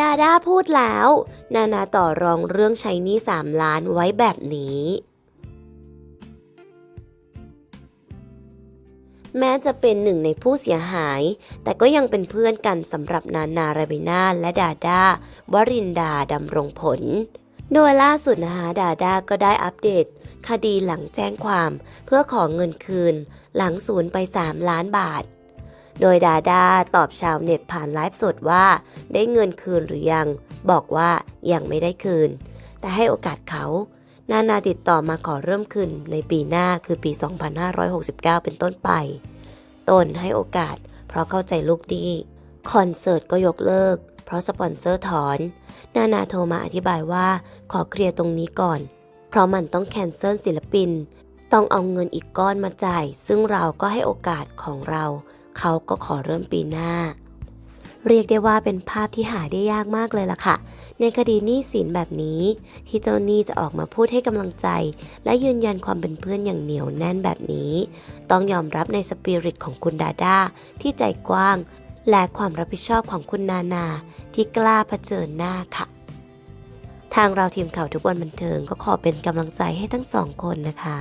ดาด้าพูดแล้ว นานาต่อรองเรื่องใช้หนี้สามล้านไว้แบบนี้ แม้จะเป็นหนึ่งในผู้เสียหาย แต่ก็ยังเป็นเพื่อนกันสำหรับนานาราบินาและดาดาวรินดาดำรงผล โดยล่าสุดนะคะดาดาก็ได้อัปเดต คดีหลังแจ้งความ เพื่อขอเงินคืน หลังศูนย์ไป 3 ล้านบาท โดยดาดาตอบชาวเน็ตผ่านไลฟ์สดว่า ได้เงินคืนหรือยัง บอกว่ายังไม่ได้คืน แต่ให้โอกาสเขา นานาติดต่อมาขอเริ่มคืนในปีหน้าคือปี 2569 เป็นต้นไป ตนให้โอกาส เพราะเข้าใจลูกหนี้คอนเสิร์ตก็ยกเลิก เพราะสปอนเซอร์ถอน นานาโทรมาอธิบายว่าขอเคลียร์ตรงนี้ก่อน เพราะมันต้องแคนเซิลศิลปิน ต้องเอาเงินอีกก้อนมาจ่าย ซึ่งเราก็ให้โอกาสของเรา เขาก็ขอเริ่มปีหน้า เรียกได้ว่าเป็นภาพที่หาได้ยากมากเลยล่ะค่ะ ในคดีหนี้สินแบบนี้ ที่เจ้าหนี้จะออกมาพูดให้กำลังใจ และยืนยันความเป็นเพื่อนอย่างเหนียวแน่นแบบนี้ ต้องยอมรับในสปิริตของคุณดาด้าที่ใจกว้าง และความรับผิดชอบของคุณนานา ที่กล้าเผชิญหน้าค่ะทางเราทีมข่าวทุกวันบันเทิงก็ขอเป็นกำลังใจให้ทั้งสองคนนะคะ